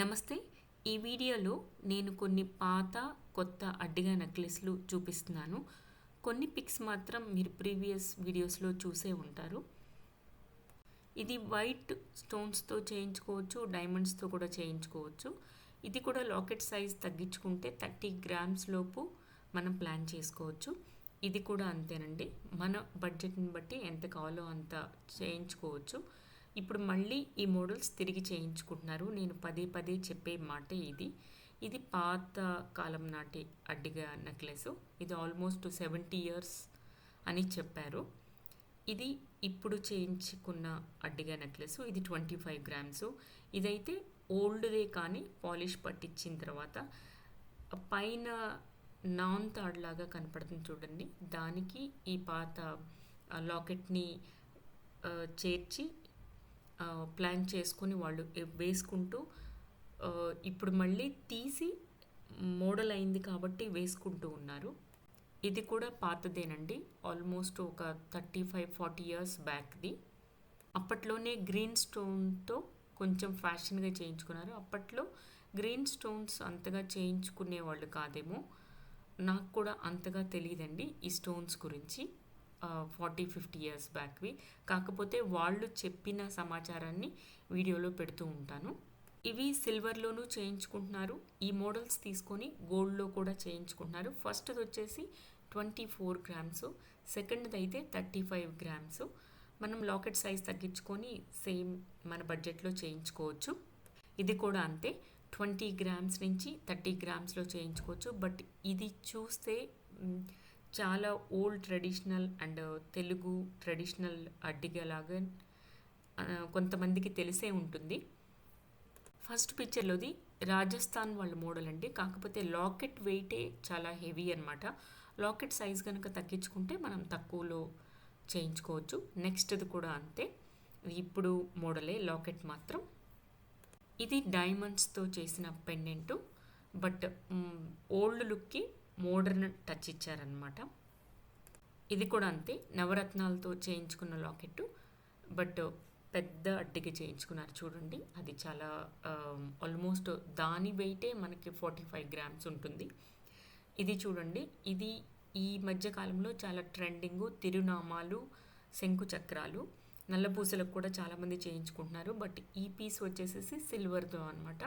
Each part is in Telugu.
నమస్తే. ఈ వీడియోలో నేను కొన్ని పాత కొత్త అడ్డిగా నెక్లెస్లు చూపిస్తున్నాను. కొన్ని పిక్స్ మాత్రం మీరు ప్రీవియస్ వీడియోస్లో చూసే ఉంటారు. ఇది వైట్ స్టోన్స్తో చేయించుకోవచ్చు డైమండ్స్తో కూడా చేయించుకోవచ్చు. ఇది కూడా లాకెట్ సైజ్ తగ్గించుకుంటే థర్టీ గ్రామ్స్ లోపు మనం ప్లాన్ చేసుకోవచ్చు. ఇది కూడా అంతేనండి. మన బడ్జెట్ని బట్టి ఎంత కావాలో అంత చేయించుకోవచ్చు. ఇప్పుడు మళ్ళీ ఈ మోడల్స్ తిరిగి చేయించుకుంటున్నారు. నేను పదే పదే చెప్పే మాట ఇది. ఇది పాత కాలం నాటి అడ్డిగా నెక్లెస్. ఇది ఆల్మోస్ట్ సెవెంటీ ఇయర్స్ అని చెప్పారు. ఇది ఇప్పుడు చేయించుకున్న అడ్డిగా నెక్లెస్. ఇది ట్వంటీ ఫైవ్ గ్రామ్స్. ఇదైతే ఓల్డ్దే కానీ పాలిష్ పట్టించిన తర్వాత పైన నాన్ తాడ్లాగా కనపడుతుంది చూడండి. దానికి ఈ పాత లాకెట్ని చేర్చి ప్లాన్ చేసుకుని వాళ్ళు వేసుకుంటూ ఇప్పుడు మళ్ళీ తీసి మోడల్ అయింది కాబట్టి వేసుకుంటూ ఉన్నారు. ఇది కూడా పాతదేనండి. ఆల్మోస్ట్ ఒక థర్టీ ఫైవ్ ఫార్టీ ఇయర్స్ బ్యాక్ది అప్పట్లోనే గ్రీన్ స్టోన్తో కొంచెం ఫ్యాషన్గా చేయించుకున్నారు. అప్పట్లో గ్రీన్ స్టోన్స్ అంతగా చేయించుకునే వాళ్ళు కాదేమో. నాకు కూడా అంతగా తెలియదండి ఈ స్టోన్స్ గురించి. ఫార్టీ ఫిఫ్టీ ఇయర్స్ బ్యాక్వి కాకపోతే వాళ్ళు చెప్పిన సమాచారాన్ని వీడియోలో పెడుతూ ఉంటాను. ఇవి సిల్వర్లోనూ చేయించుకుంటున్నారు. ఈ మోడల్స్ తీసుకొని గోల్డ్లో కూడా చేయించుకుంటున్నారు. ఫస్ట్ది వచ్చేసి ట్వంటీ ఫోర్ గ్రామ్స్ సెకండ్ది అయితే థర్టీ ఫైవ్ గ్రామ్స్ మనం లాకెట్ సైజ్ తగ్గించుకొని సేమ్ మన బడ్జెట్లో చేయించుకోవచ్చు. ఇది కూడా అంతే. ట్వంటీ గ్రామ్స్ నుంచి థర్టీ గ్రామ్స్లో చేయించుకోవచ్చు. బట్ ఇది చూస్తే చాలా old traditional and Telugu traditional అడ్డిగలాగా uh, కొంతమందికి తెలిసే ఉంటుంది. ఫస్ట్ పిక్చర్లోది రాజస్థాన్ వాళ్ళ మోడల్ అండి. కాకపోతే లాకెట్ వెయిటే చాలా హెవీ అనమాట లాకెట్ సైజ్ కనుక తగ్గించుకుంటే మనం తక్కువలో చేయించుకోవచ్చు. నెక్స్ట్ది కూడా అంతే. ఇప్పుడు మోడలే లాకెట్ మాత్రం. ఇది డైమండ్స్తో చేసిన పెండెంటు బట్ ఓల్డ్ లుక్కి మోడర్న్ టచ్ ఇచ్చారనమాట ఇది కూడా అంతే నవరత్నాలతో చేయించుకున్న లాకెట్ బట్ పెద్ద అడ్డికి చేయించుకున్నారు చూడండి. అది చాలా ఆల్మోస్ట్ దాని వెయిటే మనకి ఫార్టీ ఫైవ్ గ్రామ్స్ ఉంటుంది. ఇది చూడండి ఇది ఈ మధ్య కాలంలో చాలా ట్రెండింగ్ తిరునామాలు శంకు చక్రాలు నల్లపూసలకు కూడా చాలామంది చేయించుకుంటున్నారు. బట్ ఈ పీస్ వచ్చేసేసి సిల్వర్తో అనమాట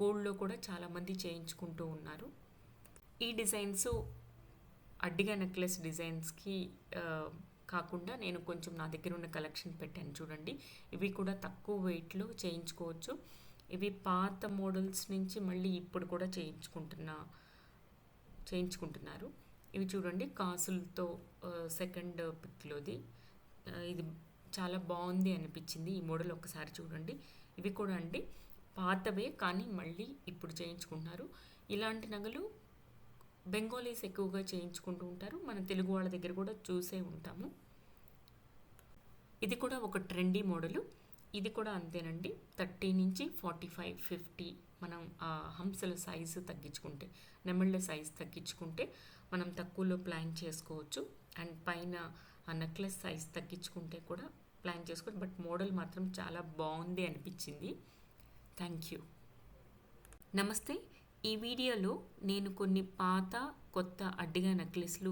గోల్డ్లో కూడా చాలామంది చేయించుకుంటూ ఉన్నారు. ఈ డిజైన్స్ అడ్డిగా నెక్లెస్ డిజైన్స్కి కాకుండా నేను కొంచెం నా దగ్గర ఉన్న కలెక్షన్ పెట్టాను చూడండి. ఇవి కూడా తక్కువ వెయిట్లో చేయించుకోవచ్చు. ఇవి పాత మోడల్స్ నుంచి మళ్ళీ ఇప్పుడు కూడా చేయించుకుంటున్న చేయించుకుంటున్నారు. ఇవి చూడండి కాసులతో సెకండ్ పిక్లోది. ఇది చాలా బాగుంది అనిపించింది. ఈ మోడల్ ఒకసారి చూడండి. ఇవి కూడా అండి పాతవే కానీ మళ్ళీ ఇప్పుడు చేయించుకుంటున్నారు. ఇలాంటి నగలు బెంగాలీస్ ఎక్కువగా చేయించుకుంటూ ఉంటారు. మన తెలుగు వాళ్ళ దగ్గర కూడా చూసే ఉంటాము. ఇది కూడా ఒక ట్రెండీ మోడలు ఇది కూడా అంతేనండి. థర్టీ నుంచి ఫార్టీ ఫైవ్ ఫిఫ్టీ మనం ఆ హంసల సైజు తగ్గించుకుంటే నెమళ్ళ సైజు తగ్గించుకుంటే మనం తక్కువలో ప్లాన్ చేసుకోవచ్చు. అండ్ పైన ఆ నెక్లెస్ సైజ్ తగ్గించుకుంటే కూడా ప్లాన్ చేసుకోవచ్చు. బట్ మోడల్ మాత్రం చాలా బాగుంది అనిపించింది. థ్యాంక్ యూ నమస్తే. ఈ వీడియోలో నేను కొన్ని పాత కొత్త అడ్డిగా నెక్లెస్లు